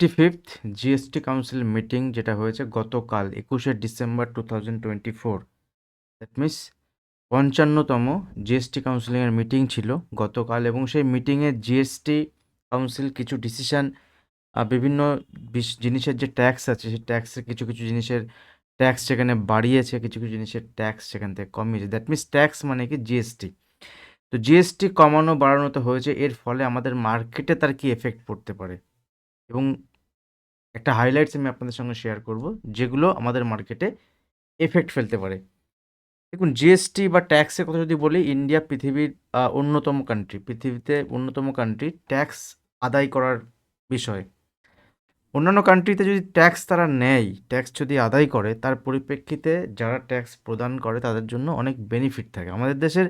Fifty fifth GST council meeting যেটা হয়েছে গতকাল একুশে December two thousand twenty four that means পঞ্চান্নতম GST কাউন্সিলিংয়ের মিটিং ছিল গতকাল এবং সেই মিটিংয়ে জিএসটি কাউন্সিল কিছু ডিসিশান বিভিন্ন জিনিসের যে ট্যাক্স আছে সেই ট্যাক্সের কিছু কিছু জিনিসের ট্যাক্স সেখানে বাড়িয়েছে, কিছু কিছু জিনিসের ট্যাক্স সেখান থেকে কমিয়েছে। দ্যাট মিনস ট্যাক্স মানে কি? জিএসটি তো জিএসটি কমানো, বাড়ানো তো হয়েছে, এর ফলে আমাদের মার্কেটে তার কি এফেক্ট পড়তে পারে? এবং একটা হাইলাইটস আমি আপনাদের সঙ্গে শেয়ার করব, যেগুলো আমাদের মার্কেটে এফেক্ট ফেলতে পারে। দেখুন জিএসটি বা ট্যাক্সের কথা যদি বলি ইন্ডিয়া পৃথিবীর অন্যতম কান্ট্রি পৃথিবীতে অন্যতম কান্ট্রি ট্যাক্স আদায় করার বিষয়। অন্যান্য কান্ট্রিতে যদি ট্যাক্স তারা নেয় ট্যাক্স যদি আদায় করে, তার পরিপ্রেক্ষিতে যারা ট্যাক্স প্রদান করে, তাদের জন্য অনেক বেনিফিট থাকে। আমাদের দেশের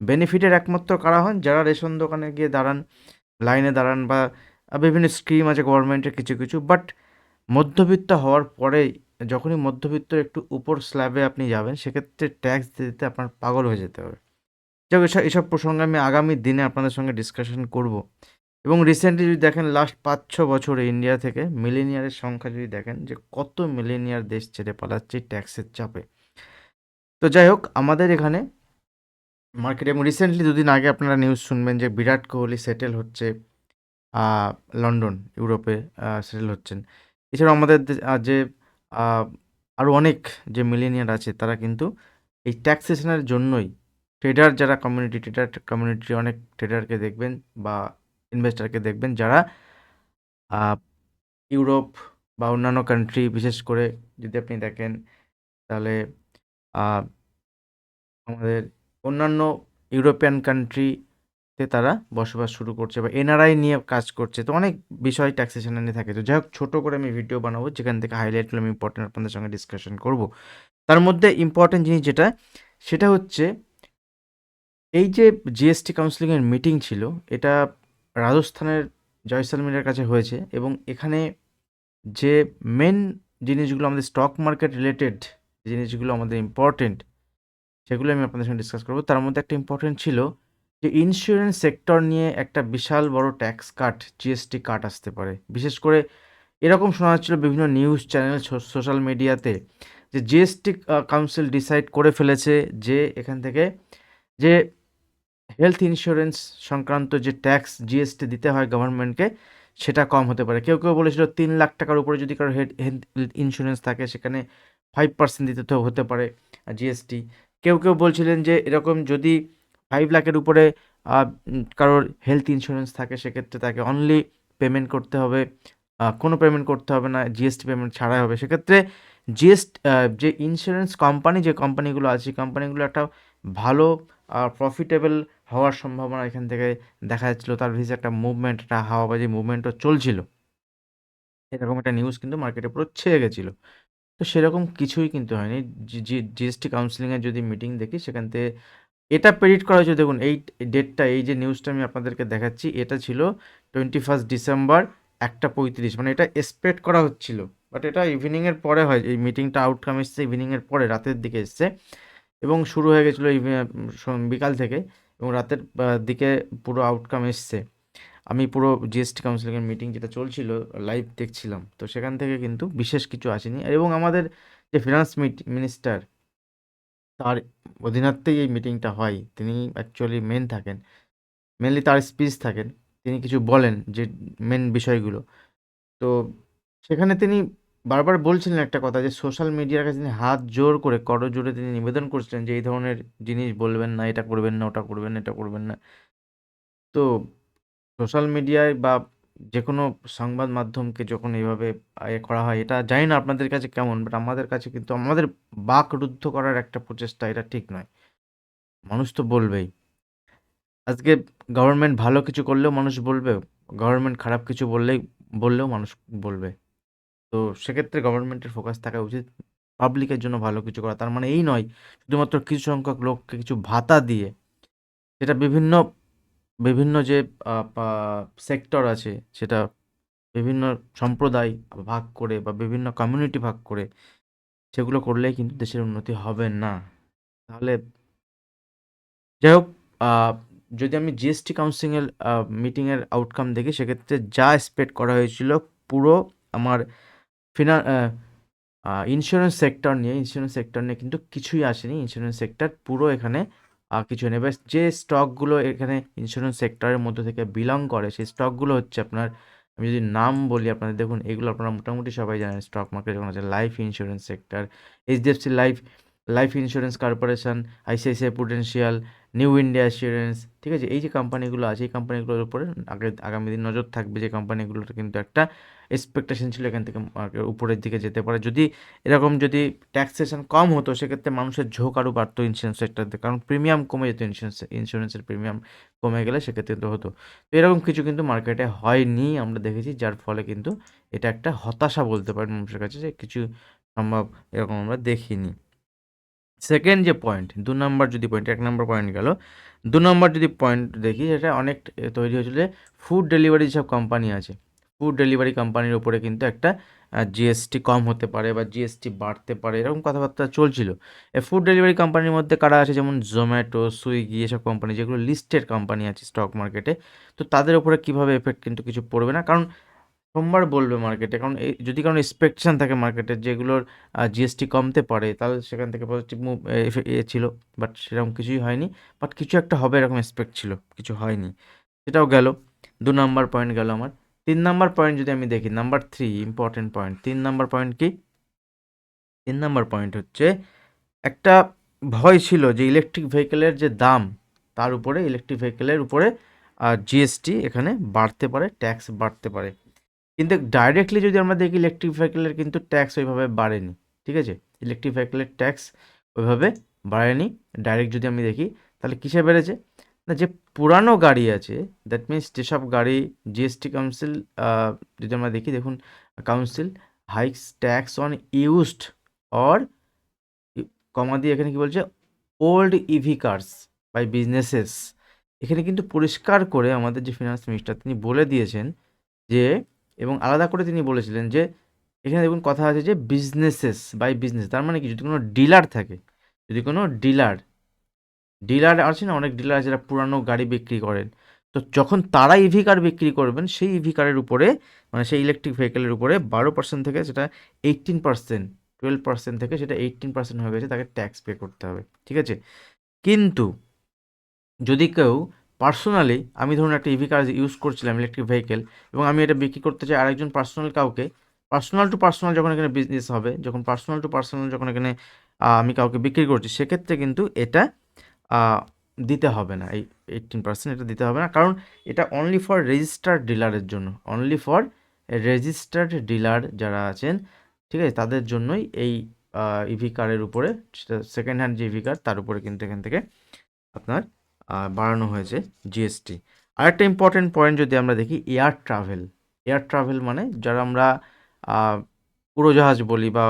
বেনিফিটের একমাত্র কারা হন? যারা রেশন দোকানে গিয়ে দাঁড়ান লাইনে দাঁড়ান বা বিভিন্ন স্কিম আছে গভর্নমেন্টের কিছু কিছু বাট মধ্যবিত্ত হওয়ার পরে যখনই মধ্যবিত্ত একটু উপর স্ল্যাবে আপনি যাবেন, সেক্ষেত্রে ট্যাক্স দিতে দিতে আপনার পাগল হয়ে যেতে হবে। যাক এসব এসব প্রসঙ্গে আমি আগামী দিনে আপনাদের সঙ্গে ডিসকাশন করব। এবং রিসেন্টলি যদি দেখেন লাস্ট পাঁচ ছ বছরে ইন্ডিয়া থেকে মিলেনিয়ারের সংখ্যা যদি দেখেন, যে কত মিলেনিয়ার দেশ ছেড়ে পালাচ্ছে ট্যাক্সের চাপে। তো যাই হোক, আমাদের এখানে মার্কেটে এবং রিসেন্টলি দুদিন আগে আপনারা নিউজ শুনবেন যে বিরাট কোহলি সেটেল হচ্ছে। লন্ডন, ইউরোপে সেটেল হচ্ছেন। এছাড়াও আমাদের যে আরও অনেক যে মিলেনিয়ার আছে, তারা কিন্তু এই ট্যাক্সেশনের জন্যই ট্রেডার যারা কমিউনিটি, ট্রেডার কমিউনিটি অনেক ট্রেডারকে দেখবেন বা ইনভেস্টারকে দেখবেন যারা ইউরোপ বা অন্যান্য কান্ট্রি বিশেষ করে যদি আপনি দেখেন, তাহলে আমাদের অন্যান্য ইউরোপিয়ান কান্ট্রিতে তারা বসবাস শুরু করছে বা এনআরআই নিয়ে কাজ করছে। তো অনেক বিষয় ট্যাক্সেশন নিয়ে থাকে। তো যাই হোক ছোটো করে আমি ভিডিও বানাবো, যেখান থেকে হাইলাইটগুলো আমি ইম্পর্টেন্ট আপনাদের সঙ্গে ডিসকাশন করব। তার মধ্যে ইম্পর্টেন্ট জিনিস যেটা, সেটা হচ্ছে এই যে জিএসটি কাউন্সিলিংয়ের মিটিং ছিল, এটা রাজস্থানের জয়সালমীরের কাছে হয়েছে এবং এখানে যে মেন জিনিসগুলো আমাদের স্টক মার্কেট রিলেটেড জিনিসগুলো আমাদের ইম্পর্টেন্ট সেগুলো আমি আপনাদের সঙ্গে ডিসকাস করব। তার মধ্যে একটা ইম্পর্টেন্ট ছিল যে ইন্স্যুরেন্স সেক্টর নিয়ে একটা বিশাল বড় ট্যাক্স কাট জিএসটি কাট আসতে পারে। বিশেষ করে এরকম শোনা যাচ্ছিল বিভিন্ন নিউজ চ্যানেল সোশ্যাল মিডিয়াতে যে জিএসটি কাউন্সিল ডিসাইড করে ফেলেছে যে এখান থেকে যে হেলথ ইন্স্যুরেন্স সংক্রান্ত যে ট্যাক্স জিএসটি দিতে হয় গভর্নমেন্টকে সেটা কম হতে পারে। কেউ কেউ বলেছিল তিন লাখ টাকার উপরে যদি কারও হেড হেলথ ইন্স্যুরেন্স থাকে, সেখানে ফাইভ পার্সেন্ট দিতে হতে পারে জিএসটি কেউ কেউ বলছিলেন যে এরকম যদি ফাইভ লাখের উপরে কারোর হেলথ ইন্স্যুরেন্স থাকে, সেক্ষেত্রে তাকে অনলি পেমেন্ট করতে হবে। কোনো পেমেন্ট করতে হবে না জিএসটি পেমেন্ট ছাড়াই হবে। সেক্ষেত্রে জিএসটি যে ইন্স্যুরেন্স কোম্পানি যে কোম্পানিগুলো আছে, সেই কোম্পানিগুলো একটা ভালো প্রফিটেবল হওয়ার সম্ভাবনা এখান থেকে দেখা যাচ্ছিল। তার ভিসে একটা মুভমেন্ট একটা হাওয়া হাওয়াবাজি মুভমেন্টও চলছিল। এরকম একটা নিউজ কিন্তু মার্কেটে পুরো ছেয়ে গেছিল। তো সেরকম কিছুই কিন্তু হয়নি। জিএসটি কাউন্সিলিংয়ের যদি মিটিং দেখি, সেখান থেকে এটা প্রেডিক্ট করা হয়েছে। দেখুন, এই ডেটটা এই যে নিউজটা আমি আপনাদেরকে দেখাচ্ছি, এটা ছিল টোয়েন্টি ফার্স্ট ডিসেম্বর একটা পঁয়ত্রিশ মানে এটা এক্সপেক্ট করা হচ্ছিল। বাট এটা ইভিনিংয়ের পরে হয়, এই মিটিংটা আউটকাম এসছে ইভিনিংয়ের পরে, রাতের দিকে এসছে। এবং শুরু হয়ে গেছিল বিকাল থেকে, এবং রাতের দিকে পুরো আউটকাম এসছে। আমি পুরো জিএসটি কাউন্সিলিংয়ের মিটিং যেটা চলছিল লাইভ দেখছিলাম। তো সেখান থেকে কিন্তু বিশেষ কিছু আসেনি। এবং আমাদের যে ফিনান্স মিনিস্টার তার অধীনস্থেই এই মিটিংটা হয়। তিনি অ্যাকচুয়ালি মেন থাকেন। মেনলি তার স্পিচ থাকেন। তিনি কিছু বলেন যে মেন বিষয়গুলো। তো সেখানে তিনি বারবার বলছিলেন একটা কথা যে সোশ্যাল মিডিয়ার কাছে তিনি হাত জোর করে করজোড়ে তিনি নিবেদন করছিলেন যে এই ধরনের জিনিস বলবেন না, এটা করবেন না, ওটা করবেন না, এটা করবেন না। তো সোশ্যাল মিডিয়ায় বা যে কোনো সংবাদ মাধ্যমকে যখন এইভাবে এ করা হয়, এটা জানি না আপনাদের কাছে কেমন বাট আমাদের কাছে কিন্তু আমাদের বাক রুদ্ধ করার একটা প্রচেষ্টা এটা ঠিক নয়। মানুষ তো বলবেই। আজকে গভর্নমেন্ট ভালো কিছু করলেও মানুষ বলবে গভর্নমেন্ট খারাপ কিছু বললেই, বললেও মানুষ বলবে। তো সেক্ষেত্রে গভর্নমেন্টের ফোকাস থাকা উচিত পাবলিকের জন্য ভালো কিছু করা। তার মানে এই নয়, শুধুমাত্র কিছু সংখ্যক লোককে কিছু ভাতা দিয়ে সেটা বিভিন্ন বিভিন্ন যে সেক্টর আছে, সেটা বিভিন্ন সম্প্রদায় ভাগ করে বা বিভিন্ন কমিউনিটি ভাগ করে সেগুলো করলেই কিন্তু দেশের উন্নতি হবে না। তাহলে যাই হোক যদি আমি জিএসটি কাউন্সিলের মিটিংয়ের আউটকাম দেখি, সেক্ষেত্রে যা এক্সপেক্ট করা হয়েছিল পুরো আমার ফিনা ইন্স্যুরেন্স সেক্টর নিয়ে ইন্স্যুরেন্স সেক্টর নিয়ে কিন্তু কিছুই আসেনি। ইন্স্যুরেন্স সেক্টর পুরো এখানে কিছু নেবে। যে স্টকগুলো এখানে ইন্স্যুরেন্স সেক্টরের মধ্যে থেকে বিলং করে, সেই স্টকগুলো হচ্ছে আপনার, আমি যদি নাম বলি আপনাদের, দেখুন এগুলো আপনারা মোটামুটি সবাই জানেন স্টক মার্কেট যখন আছে life insurance sector HDFC life life insurance corporation ICICI prudential New India assurance ঠিক আছে? এই যে কোম্পানিগুলো আছে, এই কোম্পানিগুলোর উপরে আগে, আগামী দিন নজর থাকবে যে কোম্পানিগুলোর কিন্তু একটা এক্সপেকটেশন ছিল এখান থেকে উপরের দিকে যেতে পারে। যদি এরকম যদি ট্যাক্সেশন কম হতো, সেক্ষেত্রে মানুষের ঝোঁক আরও বাড়তো ইন্স্যুরেন্স সেক্টরতে কারণ প্রিমিয়াম কমে যেত ইন্স্যুরেন্স ইন্স্যুরেন্সের প্রিমিয়াম কমে গেলে সেক্ষেত্রে তো হতো। তো এরকম কিছু কিন্তু মার্কেটে হয়নি, আমরা দেখেছি, যার ফলে কিন্তু এটা একটা হতাশা বলতে পারেন মানুষের কাছে যে কিছু সম্ভব এরকম আমরা দেখিনি। সেকেন্ড যে পয়েন্ট দু নম্বর যদি পয়েন্ট এক নম্বর পয়েন্ট গেল, দু নম্বর যদি পয়েন্ট দেখি, সেটা অনেক তৈরি হয়েছিল যে ফুড ডেলিভারি যেসব কোম্পানি আছে ফুড ডেলিভারি কোম্পানির উপরে কিন্তু একটা জিএসটি কম হতে পারে বা জিএসটি বাড়তে পারে, এরকম কথাবার্তা চলছিল। এই ফুড ডেলিভারি কোম্পানির মধ্যে কারা আছে? যেমন জোম্যাটো সুইগি এসব কোম্পানি যেগুলো লিস্টেড কোম্পানি আছে স্টক মার্কেটে তো তাদের উপরে কীভাবে এফেক্ট কিন্তু কিছু পড়বে না? কারণ সোমবার বলবে মার্কেটে কারণ এই যদি কারণ এক্সপেকটেশন থাকে মার্কেটে যেগুলোর জিএসটি কমতে পারে, তাহলে সেখান থেকে পজিটিভ মুভ এ ছিল। বাট সেরকম কিছুই হয়নি। বাট কিছু একটা হবে এরকম এক্সপেক্ট ছিল, কিছু হয়নি। সেটাও গেল। দু নাম্বার পয়েন্ট গেল আমার। তিন নাম্বার পয়েন্ট যদি আমি দেখি নাম্বার থ্রি ইম্পর্টেন্ট পয়েন্ট তিন নাম্বার পয়েন্ট কি? তিন নাম্বার পয়েন্ট হচ্ছে, একটা ভয় ছিল যে ইলেকট্রিক ভেহিকেলের যে দাম, তার উপরে ইলেকট্রিক ভেহিকেলের উপরে জিএসটি এখানে বাড়তে পারে ট্যাক্স বাড়তে পারে। কিন্তু ডাইরেক্টলি যদি আমরা দেখি ইলেকট্রিক ভেহিকেলের কিন্তু ট্যাক্স ওইভাবে বাড়েনি, ঠিক আছে? ইলেকট্রিক ভেহিকেলের ট্যাক্স ওইভাবে বাড়েনি। ডাইরেক্ট যদি আমি দেখি, তাহলে কিসে বেড়েছে? না, যে পুরানো গাড়ি আছে দ্যাট মিন্স যেসব গাড়ি জিএসটি কাউন্সিল যদি আমরা দেখি, দেখুন council hikes tax on used or কমা দিয়ে এখানে কি বলছে? Old EV cars by businesses এখানে কিন্তু পরিষ্কার করে আমাদের যে ফিনান্স মিনিস্টার তিনি বলে দিয়েছেন যে এবং আলাদা করে তিনি বলেছিলেন যে, এখানে দেখুন কথা আছে যে বিজনেসেস বাই বিজনেস তার মানে কি? যদি কোনো ডিলার থাকে, যদি কোনো ডিলার ডিলার আছে না, অনেক ডিলার আছে যারা পুরানো গাড়ি বিক্রি করেন, তো যখন তারা ইভি কার বিক্রি করবেন, সেই ইভি কারের উপরে মানে সেই ইলেকট্রিক ভেহিকেলের উপরে বারো পার্সেন্ট থেকে সেটা এইটিন পার্সেন্ট টুয়েলভ পার্সেন্ট থেকে সেটা এইটিন পার্সেন্ট হয়ে গেছে, তাকে ট্যাক্স পে করতে হবে, ঠিক আছে? কিন্তু যদি কেউ পার্সোনালি আমি ধরুন একটা ইভি কার ইউজ করছিলাম ইলেকট্রিক ভেহিকেল এবং আমি এটা বিক্রি করতে চাই আরেকজন পার্সোনাল কাউকে। পার্সোনাল টু পার্সোনাল যখন এখানে বিজনেস হবে, যখন পার্সোনাল টু পার্সোনাল যখন এখানে আমি কাউকে বিক্রি করছি, সেক্ষেত্রে কিন্তু এটা দিতে হবে না। এই এইটিন পার্সেন্ট এটা দিতে হবে না। কারণ এটা অনলি ফর রেজিস্টার্ড ডিলারের জন্য। অনলি ফর রেজিস্টার্ড ডিলার যারা আছেন, ঠিক আছে, তাদের জন্যই এই ইভি কারের উপরে সেকেন্ড হ্যান্ড যে ইভি কার তার উপরে কিন্তু এখান থেকে আপনার বাড়ানো হয়েছে জিএসটি আরেকটা ইম্পর্টেন্ট পয়েন্ট যদি আমরা দেখি এয়ার ট্রাভেল এয়ার ট্রাভেল মানে যারা আমরা উড়োজাহাজ বলি বা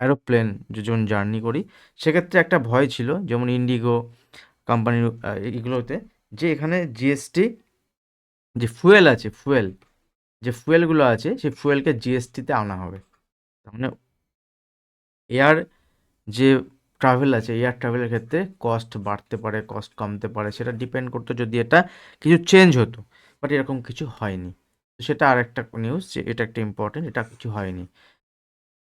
অ্যারোপ্লেন যেমন জার্নি করি, সেক্ষেত্রে একটা ভয় ছিল, যেমন ইন্ডিগো কোম্পানির এগুলোতে, যে এখানে জিএসটি যে ফুয়েল আছে ফুয়েল যে ফুয়েলগুলো আছে, সেই ফুয়েলকে জিএসটিতে আনা হবে। তার মানে এয়ার যে ট্রাভেল আছে এয়ার ট্রাভেলের ক্ষেত্রে কস্ট বাড়তে পারে কস্ট কমতে পারে, সেটা ডিপেন্ড করতো যদি এটা কিছু চেঞ্জ হতো বাট এরকম কিছু হয়নি। সেটা আর একটা নিউজ যে এটা একটা ইম্পর্টেন্ট এটা কিছু হয়নি।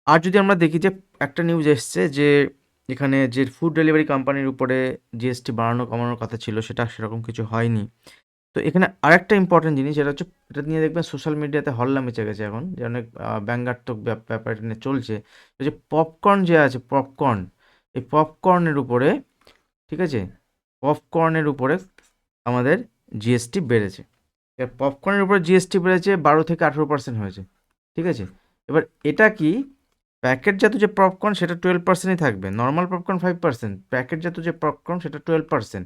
আর যদি আমরা দেখি যে একটা নিউজ এসছে যে এখানে যে ফুড ডেলিভারি কোম্পানির উপরে জিএসটি বাড়ানো, কমানোর কথা ছিল, সেটা সেরকম কিছু হয়নি। তো এখানে আরেকটা ইম্পর্টেন্ট জিনিস যেটা হচ্ছে এটা নিয়ে দেখবেন সোশ্যাল মিডিয়াতে হল্লা মেচে গেছে এখন, যে অনেক ব্যঙ্গাত্মক ব্যাপ- ব্যাপার এটা নিয়ে চলছে। যে পপকর্ন যে আছে পপকর্ন এই পপকর্নের উপরে, ঠিক আছে? পপকর্নের উপরে আমাদের জিএসটি বেড়েছে। এবার পপকর্নের উপরে জিএসটি বেড়েছে, বারো থেকে আঠেরো পার্সেন্ট হয়েছে। ঠিক আছে? এবার এটা কি? প্যাকেটজাত যে পপকর্ন সেটা টুয়েলভ পার্সেন্টই থাকবে। নর্মাল পপকর্ন ফাইভ পার্সেন্ট প্যাকেটজাত যে পপকর্ন সেটা টুয়েলভ পার্সেন্ট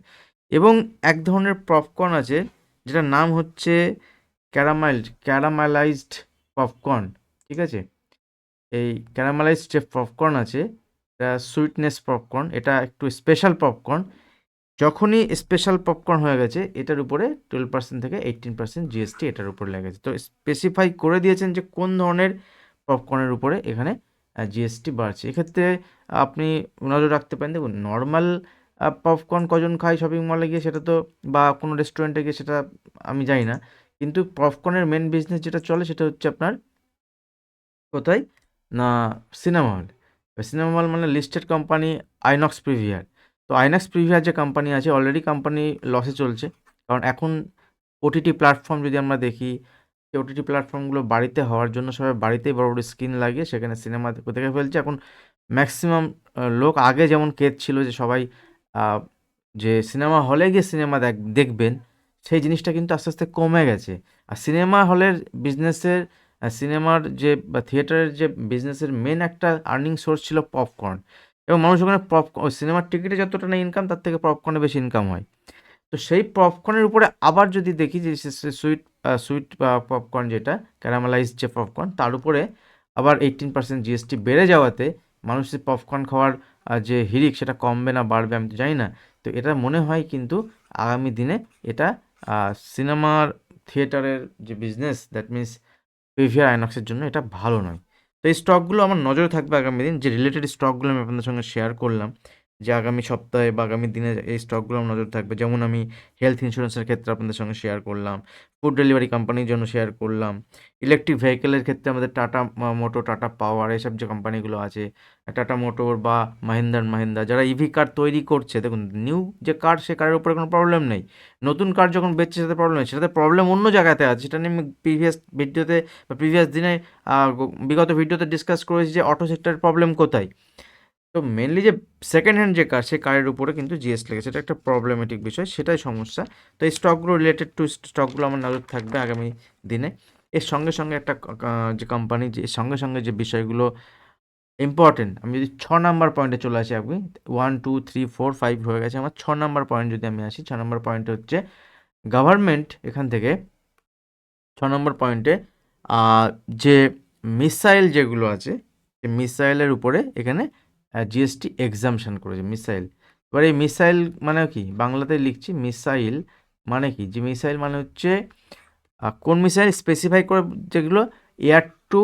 এবং এক ধরনের পপকর্ন আছে, যেটার নাম হচ্ছে ক্যারামাইলড ক্যারামেলাইজড পপকর্ন ঠিক আছে? এই ক্যারামালাইজড যে পপকর্ন আছে এটা সুইটনেস পপকর্ন, এটা একটু স্পেশাল পপকর্ন। যখনই স্পেশাল পপকর্ন হয়ে গেছে, এটার উপরে টুয়েলভ পার্সেন্ট থেকে এইটিন পার্সেন্ট জিএসটি এটার উপর লেগেছে তো স্পেসিফাই করে দিয়েছেন যে কোন ধরনের পপকর্নের উপরে এখানে জিএসটি বাড়ছে। এক্ষেত্রে আপনি নজর রাখতে পারেন, দেখুন নর্মাল পপকর্ন কজন খায় শপিং মলে গিয়ে সেটা তো, বা কোনো রেস্টুরেন্টে গিয়ে সেটা আমি জানি না। কিন্তু পপকর্নের মেন বিজনেস যেটা চলে সেটা হচ্ছে আপনার, কোথায়? না সিনেমা হল সিনেমা হল মানে লিস্টেড কোম্পানি আইনক্স প্রিভিয়ার তো আইনক্স প্রিভিয়ার যে কোম্পানি আছে অলরেডি কোম্পানি লসে চলছে। কারণ এখন ওটিটি প্ল্যাটফর্ম যদি আমরা দেখি, সেই ওটিটি প্ল্যাটফর্মগুলো বাড়িতে হওয়ার জন্য সবাই বাড়িতেই বড় বড় স্ক্রিন লাগিয়ে সেখানে সিনেমা দেখে ফেলছে। এখন ম্যাক্সিমাম লোক আগে যেমন কেদ ছিল যে সবাই যে সিনেমা হলে গিয়ে সিনেমা দেখ, দেখবেন, সেই জিনিসটা কিন্তু আস্তে আস্তে কমে গেছে। আর সিনেমা হলের বিজনেসের সিনেমার যে বা থিয়েটারের যে বিজনেসের মেন একটা আর্নিং সোর্স ছিল পপকর্ন এবং মানুষ ওখানে পপ সিনেমার টিকিটে যতটা না ইনকাম তার থেকে পপকর্নে বেশি ইনকাম হয়। তো সেই পপকর্নের উপরে আবার যদি দেখি যে সুইট সুইট পপকর্ন যেটা ক্যারামেলাইজ যে পপকর্ন তার উপরে আবার এইটিন পার্সেন্ট জিএসটি বেড়ে যাওয়াতে মানুষের পপকর্ন খাওয়ার যে হিরিক সেটা কমবে না, বাড়বে, আমি তো জানি না। তো এটা মনে হয় কিন্তু আগামী দিনে এটা সিনেমার থিয়েটারের যে বিজনেস দ্যাট মিন্স পিভিআর আইনক্সের জন্য এটা ভালো নয়। তো এই স্টকগুলো আমার নজরে থাকবে আগামী দিন। যে রিলেটেড স্টকগুলো আমি আপনাদের সঙ্গে শেয়ার করলাম যে আগামী সপ্তাহে বা আগামী দিনে এই স্টকগুলো আমার নজরে থাকবে। যেমন আমি হেলথ ইন্স্যুরেন্সের ক্ষেত্রে আপনাদের সঙ্গে শেয়ার করলাম ফুড ডেলিভারি কোম্পানির জন্য শেয়ার করলাম ইলেকট্রিক ভেহিকেলের ক্ষেত্রে আমাদের টাটা মোটো টাটা পাওয়ার এসব যে কোম্পানিগুলো আছে টাটা মোটর বা মাহিন্দ্রা মাহিন্দ্রা যারা ইভি কার তৈরি করছে, দেখুন নিউ যে কার সে কারের উপরে কোনো প্রবলেম নেই। নতুন কার যখন বেচছে, সেটাতে প্রবলেম নেই। সেটাতে প্রবলেম অন্য জায়গাতে আছে। সেটা নিয়ে আমি প্রিভিয়াস ভিডিওতে বা প্রিভিয়াস দিনে বিগত ভিডিওতে ডিসকাস করেছি যে অটো সেক্টরের প্রবলেম কোথায়। তো মেনলি যে সেকেন্ড হ্যান্ড যে কার সেই কারের উপরে কিন্তু জিএসটি লেগেছে। এটা একটা প্রবলেমেটিক বিষয়, সেটাই সমস্যা। তো এই স্টকগুলো রিলেটেড টু স্টকগুলো আমার নজর থাকবে আগামী দিনে। এর সঙ্গে সঙ্গে একটা যে কোম্পানি যে, সঙ্গে সঙ্গে যে বিষয়গুলো ইম্পর্টেন্ট আমি যদি ছ নাম্বার পয়েন্টে চলে আসি আপনি one two three four five হয়ে গেছে আমার ছ নাম্বার পয়েন্ট যদি আমি আসি, ছ নাম্বার পয়েন্ট হচ্ছে গভর্নমেন্ট এখান থেকে ছ নম্বর পয়েন্টে যে মিসাইল যেগুলো আছে, সেই মিসাইলের উপরে এখানে জিএসটি এক্সামশন করেছে মিসাইল এবার এই মিসাইল মানে কি? বাংলাতে লিখছি মিসাইল মানে কি? যে মিসাইল মানে হচ্ছে কোন মিসাইল স্পেসিফাই করে যেগুলো air to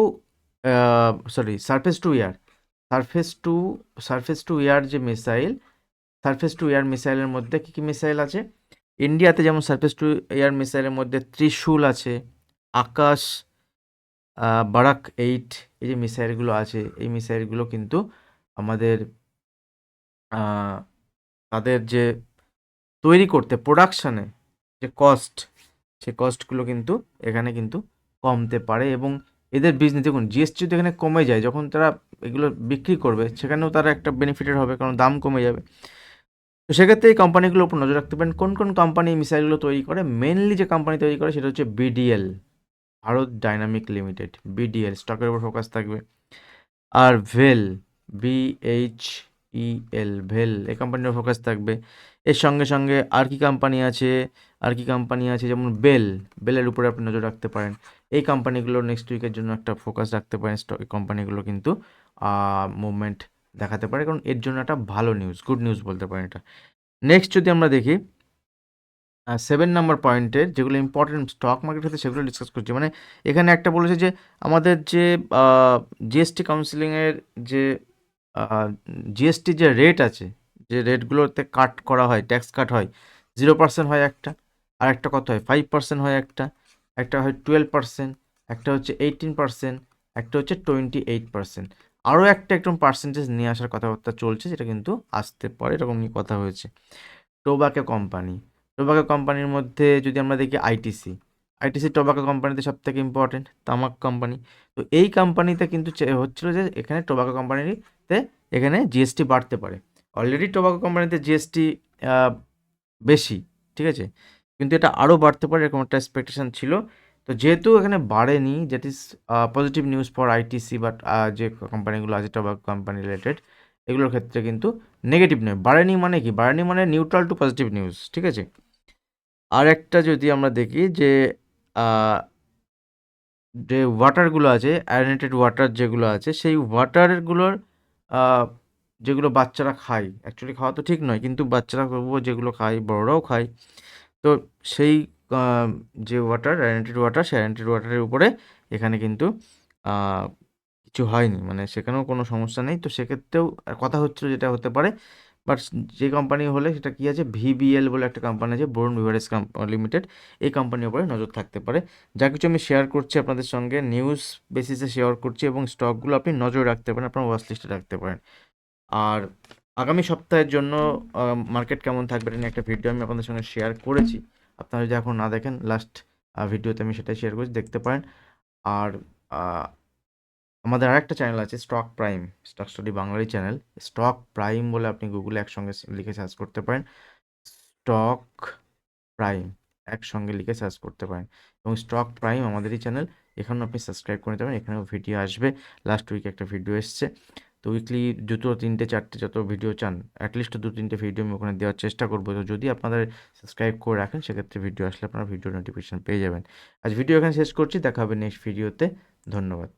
sorry surface to air surface to surface to air যে মিসাইল সারফেস টু এয়ার মিসাইলের মধ্যে কী কী মিসাইল আছে? ইন্ডিয়াতে যেমন সারফেস টু এয়ার মিসাইলের মধ্যে ত্রিশূল আছে, আকাশ বারাক এইট এই যে মিসাইলগুলো আছে, এই মিসাইলগুলো কিন্তু আমাদের তাদের যে তৈরি করতে প্রোডাকশানে যে কস্ট সে কস্টগুলো কিন্তু এখানে কিন্তু কমতে পারে এবং এদের বিজনেস দেখুন জিএসটি তো এখানে কমে যায়, যখন তারা এগুলো বিক্রি করবে, সেখানেও তারা একটা বেনিফিটেড হবে, কারণ দাম কমে যাবে। তো সেক্ষেত্রে এই কোম্পানিগুলোর উপর নজর রাখতে পারেন, কোন কোন কোম্পানি মিসাইলগুলো তৈরি করে? মেনলি যে কোম্পানি তৈরি করে, সেটা হচ্ছে BDL Bharat dynamic limited BDL স্টকের উপর ফোকাস থাকবে। আর ভেল বিএইচ ইএল ভেল এই কোম্পানির ফোকাস থাকবে। এর সঙ্গে সঙ্গে আর কি কোম্পানি আছে, আর কি কোম্পানি আছে, যেমন বেল বেলের উপরে আপনি নজর রাখতে পারেন। এই কোম্পানিগুলো নেক্সট উইকের জন্য একটা ফোকাস রাখতে পারেন স্টক কোম্পানিগুলো কিন্তু মুভমেন্ট দেখাতে পারে। কারণ এর জন্য একটা ভালো নিউজ গুড নিউজ বলতে পারেন এটা। নেক্সট যদি আমরা দেখি সেভেন নাম্বার পয়েন্টের যেগুলো ইম্পর্টেন্ট স্টক মার্কেট হতে সেগুলো ডিসকাস করছি। মানে এখানে একটা বলেছে যে, আমাদের যে জিএসটি কাউন্সিলিংয়ের যে জিএসটি যে রেট আছে, যে রেটগুলোতে কাট করা হয় ট্যাক্স কাট হয় জিরো পার্সেন্ট হয় একটা, আর একটা কত হয়? ফাইভ পার্সেন্ট হয় একটা একটা হয় টুয়েলভ পার্সেন্ট একটা হচ্ছে এইটিন পার্সেন্ট একটা হচ্ছে টোয়েন্টি এইট পার্সেন্ট আরও একটা একদম পার্সেন্টেজ নিয়ে আসার কথাবার্তা চলছে, যেটা কিন্তু আসতে পারে, এরকম নিয়ে কথা হয়েছে। টোবাকো কোম্পানি টোবাকো কোম্পানির মধ্যে যদি আমরা দেখি আইটিসি আইটিসি টোবাকো কোম্পানিতে সব থেকে ইম্পর্টেন্ট তামাক কোম্পানি তো এই কোম্পানিতে কিন্তু হচ্ছিল যে এখানে টোবাকো কোম্পানিতে এখানে জিএসটি বাড়তে পারে। অলরেডি টোবাকো কোম্পানিতে জিএসটি বেশি, ঠিক আছে? কিন্তু এটা আরও বাড়তে পারে, এরকম একটা এক্সপেকটেশন ছিল। তো যেহেতু এখানে বাড়েনি that is positive news for ITC but যে কোম্পানিগুলো আছে টোবাকো কোম্পানি রিলেটেড এগুলোর ক্ষেত্রে কিন্তু নেগেটিভ নয় বাড়েনি মানে কি? বাড়েনি মানে নিউট্রাল টু পজিটিভ নিউজ ঠিক আছে? আর একটা যদি আমরা দেখি যে যে ওয়াটারগুলো আছে অ্যারেনেটেড ওয়াটার যেগুলো আছে, সেই ওয়াটারগুলোর যেগুলো বাচ্চারা খায়। অ্যাকচুয়ালি খাওয়া তো ঠিক নয়, কিন্তু বাচ্চারা তবুও যেগুলো খায়, বড়রাও খায়। তো সেই যে ওয়াটার অ্যারেন্টেড ওয়াটার সেই অ্যারেন্টেড ওয়াটারের উপরে এখানে কিন্তু কিছু হয়নি। মানে সেখানেও কোনো সমস্যা নেই। তো সেক্ষেত্রেও কথা হচ্ছিল যেটা হতে পারে বাট যে কোম্পানি হলে সেটা কী আছে? ভিবিএল বলে একটা কোম্পানি আছে বরুণ বিভারেজ লিমিটেড এই কোম্পানির উপরে নজর থাকতে পারে। যা কিছু আমি শেয়ার করছি আপনাদের সঙ্গে নিউজ বেসিসে শেয়ার করছি এবং স্টকগুলো আপনি নজর রাখতে পারেন, আপনার ওয়াচ লিস্টে রাখতে পারেন। আর আগামী সপ্তাহের জন্য মার্কেট কেমন থাকবে নিয়ে একটা ভিডিও আমি আপনাদের সঙ্গে শেয়ার করেছি। আপনারা যদি এখন না দেখেন লাস্ট ভিডিওতে আমি সেটাই শেয়ার করেছি, দেখতে পারেন। আর আমাদের আরেকটা চ্যানেল আছে স্টক প্রাইম স্টক স্টাডি বাংলারই চ্যানেল স্টক প্রাইম বলে আপনি গুগলে একসঙ্গে লিখে সার্চ করতে পারেন। স্টক প্রাইম একসঙ্গে লিখে সার্চ করতে পারেন। এবং স্টক প্রাইম আমাদেরই চ্যানেল এখানেও আপনি সাবস্ক্রাইব করে নিতে পারেন, এখানেও ভিডিও আসবে। লাস্ট উইকে একটা ভিডিও এসছে। তো উইকলি দুটো, তিনটে, চারটে যত ভিডিও চান অ্যাটলিস্ট দু তিনটে ভিডিও আমি ওখানে দেওয়ার চেষ্টা করব। তো যদি আপনাদের সাবস্ক্রাইব করে রাখেন, সেক্ষেত্রে ভিডিও আসলে আপনারা ভিডিও নোটিফিকেশান পেয়ে যাবেন। আজ ভিডিও এখানে শেষ করছি, দেখা হবে নেক্সট ভিডিওতে ধন্যবাদ।